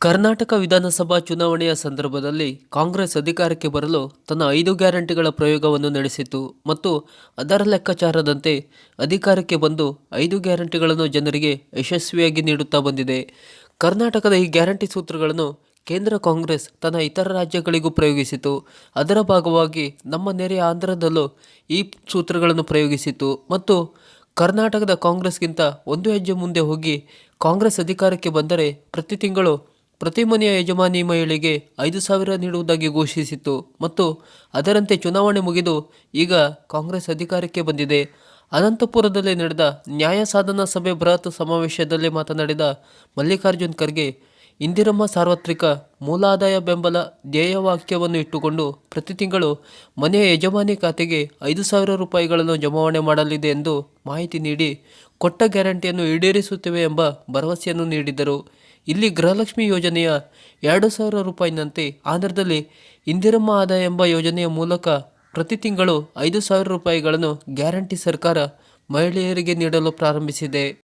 ಕರ್ನಾಟಕ ವಿಧಾನಸಭಾ ಚುನಾವಣೆಯ ಸಂದರ್ಭದಲ್ಲಿ ಕಾಂಗ್ರೆಸ್ ಅಧಿಕಾರಕ್ಕೆ ಬರಲು ತನ್ನ ಐದು ಗ್ಯಾರಂಟಿಗಳ ಪ್ರಯೋಗವನ್ನು ನಡೆಸಿತು ಮತ್ತು ಅದರ ಲೆಕ್ಕಾಚಾರದಂತೆ ಅಧಿಕಾರಕ್ಕೆ ಬಂದು ಐದು ಗ್ಯಾರಂಟಿಗಳನ್ನು ಜನರಿಗೆ ಯಶಸ್ವಿಯಾಗಿ ನೀಡುತ್ತಾ ಬಂದಿದೆ. ಕರ್ನಾಟಕದ ಈ ಗ್ಯಾರಂಟಿ ಸೂತ್ರಗಳನ್ನು ಕೇಂದ್ರ ಕಾಂಗ್ರೆಸ್ ತನ್ನ ಇತರ ರಾಜ್ಯಗಳಿಗೂ ಪ್ರಯೋಗಿಸಿತು. ಅದರ ಭಾಗವಾಗಿ ನಮ್ಮ ನೆರೆಯ ಆಂಧ್ರದಲ್ಲೂ ಈ ಸೂತ್ರಗಳನ್ನು ಪ್ರಯೋಗಿಸಿತು ಮತ್ತು ಕರ್ನಾಟಕದ ಕಾಂಗ್ರೆಸ್ಗಿಂತ ಒಂದು ಹೆಜ್ಜೆ ಮುಂದೆ ಹೋಗಿ ಕಾಂಗ್ರೆಸ್ ಅಧಿಕಾರಕ್ಕೆ ಬಂದರೆ ಪ್ರತಿ ತಿಂಗಳು ಪ್ರತಿ ಮನೆಯ ಯಜಮಾನಿ ಮಹಿಳೆಗೆ ಐದು ಸಾವಿರ ನೀಡುವುದಾಗಿ ಘೋಷಿಸಿತ್ತು. ಮತ್ತು ಅದರಂತೆ ಚುನಾವಣೆ ಮುಗಿದು ಈಗ ಕಾಂಗ್ರೆಸ್ ಅಧಿಕಾರಕ್ಕೆ ಬಂದಿದೆ. ಅನಂತಪುರದಲ್ಲಿ ನಡೆದ ನ್ಯಾಯ ಸಾಧನಾ ಸಭೆ ಬೃಹತ್ ಸಮಾವೇಶದಲ್ಲಿ ಮಾತನಾಡಿದ ಮಲ್ಲಿಕಾರ್ಜುನ್ ಖರ್ಗೆ ಇಂದಿರಮ್ಮ ಸಾರ್ವತ್ರಿಕ ಮೂಲಾದಾಯ ಬೆಂಬಲ ಧ್ಯೇಯವಾಕ್ಯವನ್ನು ಇಟ್ಟುಕೊಂಡು ಪ್ರತಿ ತಿಂಗಳು ಮನೆಯ ಯಜಮಾನಿ ಖಾತೆಗೆ ಐದು ಸಾವಿರ ರೂಪಾಯಿಗಳನ್ನು ಜಮಾವಣೆ ಮಾಡಲಿದೆ ಎಂದು ಮಾಹಿತಿ ನೀಡಿ ಕೊಟ್ಟ ಗ್ಯಾರಂಟಿಯನ್ನು ಈಡೇರಿಸುತ್ತೇವೆ ಎಂಬ ಭರವಸೆಯನ್ನು ನೀಡಿದರು ಇಲ್ಲಿ ಗೃಹಲಕ್ಷ್ಮಿ ಯೋಜನೆಯ ಎರಡು ಸಾವಿರ ರೂಪಾಯಿನಂತೆ ಆಂಧ್ರದಲ್ಲಿ ಇಂದಿರಮ್ಮ ಆದಾಯ ಎಂಬ ಯೋಜನೆಯ ಮೂಲಕ ಪ್ರತಿ ತಿಂಗಳು ಐದು ಸಾವಿರ ರೂಪಾಯಿಗಳನ್ನು ಗ್ಯಾರಂಟಿ ಸರ್ಕಾರ ಮಹಿಳೆಯರಿಗೆ ನೀಡಲು ಪ್ರಾರಂಭಿಸಿದೆ.